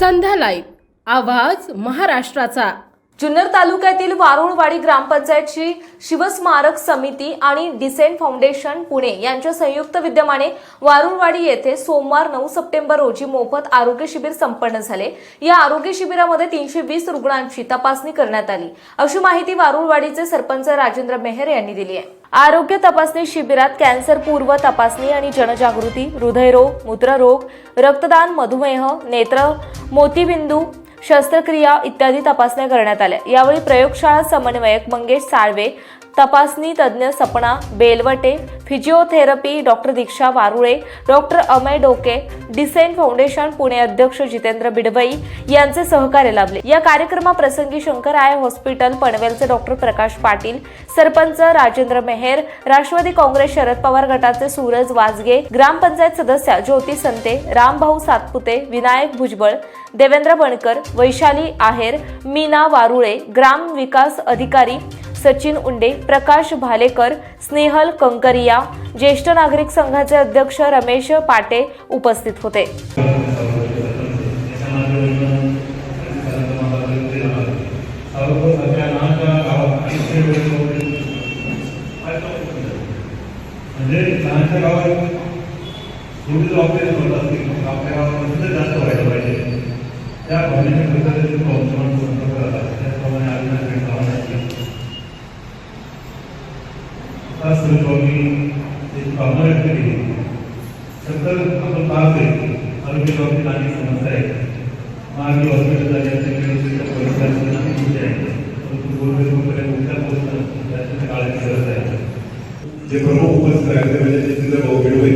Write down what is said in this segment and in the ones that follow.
संध्या live. आवाज महाराष्ट्राचा. जुन्नर तालुक्यातील वारुणवाडी ग्रामपंचायतची शिवस्मारक समिती आणि डिसेंट फाउंडेशन पुणे यांच्या संयुक्त विद्यमाने वारुणवाडी येथे सोमवार नऊ सप्टेंबर रोजी मोफत आरोग्य शिबिर संपन्न झाले. या आरोग्य शिबिरामध्ये तीनशे वीस रुग्णांची तपासणी करण्यात आली. अशी माहिती वारुणवाडीचे सरपंच राजेंद्र मेहर यांनी दिली आहे. आरोग्य तपासणी शिबिरात कॅन्सर पूर्व तपासणी आणि जनजागृती हृदयरोग मूत्ररोग रक्तदान मधुमेह नेत्र मोतीबिंदू शस्त्रक्रिया इत्यादी तपासण्या करण्यात आल्या. यावेळी प्रयोगशाळा समन्वयक मंगेश साळवे तपासणी तज्ज्ञ Sapna Belwate physiotherapy doctor Diksha Warule doctor Amay Doke decent foundation Pune अध्यक्ष जितेंद्र बिडवई यांचे सहकार्य लाभले. या कार्यक्रमाप्रसंगी शंकर आय हॉस्पिटल पनवेलचे डॉक्टर प्रकाश पाटील सरपंच राजेंद्र मेहेर राष्ट्रवादी काँग्रेस शरद पवार गटाचे सूरज वाजगे ग्रामपंचायत सदस्या ज्योती संते रामभाऊ सातपुते विनायक भुजबळ देवेंद्र बणकर वैशाली आहेर मीना वारुळे ग्राम विकास अधिकारी सचिन उंडे प्रकाश भालेकर स्नेहल कंकरिया ज्येष्ठ नागरिक संघाचे अध्यक्ष रमेश पाटे उपस्थित होते. म्हणजे लहानशा गावात थोडी जर होत असतील आपल्या गावामध्ये जास्त व्हायला पाहिजे. त्या भावनेने आता सहभागी एक भावना व्यक्त केली सतत आपण पाहतोय आरोग्य बाबतीत अनेक समस्या आहेत. मार्गी हॉस्पिटल झाले असेल अनेक गोष्टी आहेत परंतु गोरगरिबांपर्यंत उपचार पोहोचणं याची काळाची गरज आहे. जे प्रमुख उपस्थित आहेत ते म्हणजे जितेंद्र भाऊ बिडवे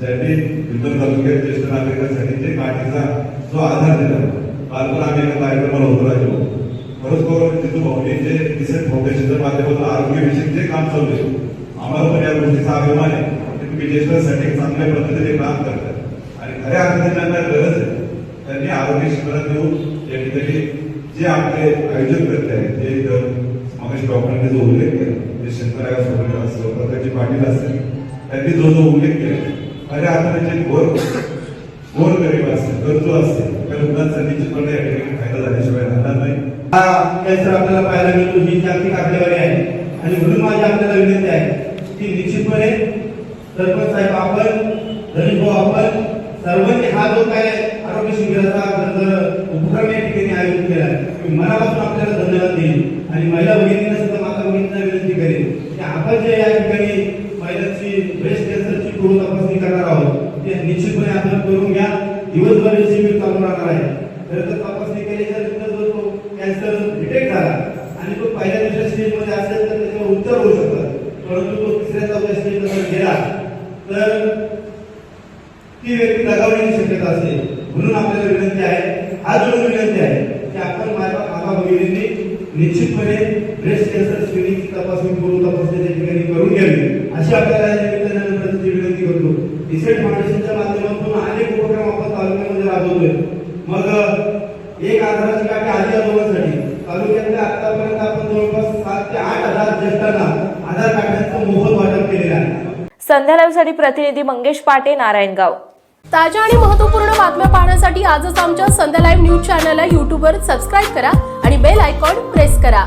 त्यांनी जुन्नर तालुक्यात ज्येष्ठ नागरिकांसाठी ते काठीचा जो आधार दिला काल पण आम्ही एका कार्यक्रमाला होतो राहिलो. खरंच करून जितू भाऊनी जे डिसेंट फाउंडेशनच्या माध्यमातून आरोग्यविषयक जे काम चालू आहे आम्हाला पण या गोष्टीचा अभिमान आहे की तुम्ही ज्येष्ठांसाठी चांगल्या पद्धतीने काम करतात आणि खऱ्या अर्थाने त्यांना गरज आहे त्यांनी आरोग्य शिबिरात येऊन या ठिकाणी जे आपले आयोजन करते आहेत जे मगाशी डॉक्टरांनी जो उल्लेख केला जे शंकरराव सोडले असतो प्रकाशजी पाटील असतील त्यांनी जो जो उल्लेख केला खऱ्या अर्थाने जे गोर गोर गरीब असेल गरजू असेल त्या रुग्णांचा निश्चितपणे या ठिकाणी फायदा झाल्याशिवाय राहणार नाही. हा कॅन्सर आपल्याला पाहायला मिळतो ही जागतिक आकडेवारी आहे. आणि म्हणून माझी आपल्याला विनंती आहे की निश्चितपणे सरपंच साहेब आपण धनीश भाऊ आपण सर्वांनी हा जो काय आरोग्य शिबिराचा जर उपक्रम या ठिकाणी आयोजित केला मी मनापासून आपल्याला धन्यवाद देईल आणि महिला भगिनींना सुद्धा माता भगिनींना विनंती करेन की आपण जे या ठिकाणी महिलांची ब्रेस्ट कॅन्सरची पूर्ण तपासणी करणार आहोत ते निश्चितपणे करून घ्या. दिवसभर शिबिर चालू राहणार आहे. खरं तर तपासणी केल्याच्या तर तो कॅन्सर डिटेक्ट झाला आणि तो पहिल्या दुसऱ्या स्टेजमध्ये असेल तर त्याच्यावर उपचार होऊ शकतात. परंतु तो तिसऱ्या चौथ्या स्टेजमध्ये जर गेला तर ती व्यक्ती दगावण्याची शक्यता असते. म्हणून आपल्याला विनंती आहे हा जो विनंती आहे की आपण माझ्या माता भगिनींनी निश्चितपणे ब्रेस्ट कॅन्सर स्क्रीनिंगची तपासणी पूर्व तपासणी त्या ठिकाणी करून घ्यावी अशी आपल्याला या निमित्ताने प्रति विनंती करतो डिसेंट फाउंडेशनच्या माध्यमातून अनेक उपक्रम आपण तालुक्यामध्ये राबवतोय मग एक आधाराची काठी आधी आजोबांसाठी तालुक्यातल्या आतापर्यंत आपण जवळपास सात ते आठ हजार ज्येष्ठांना आधार मोफत वाटप केलेलं आहे. संध्या लाईव्हसाठी प्रतिनिधी मंगेश पाटे नारायणगाव. ताज्या आणि महत्त्वपूर्ण बातम्या पाहण्यासाठी आजच आमच्या संध्या लाईव्ह न्यूज चॅनलला यूट्यूबवर सबस्क्राईब करा आणि बेल आयकॉन प्रेस करा.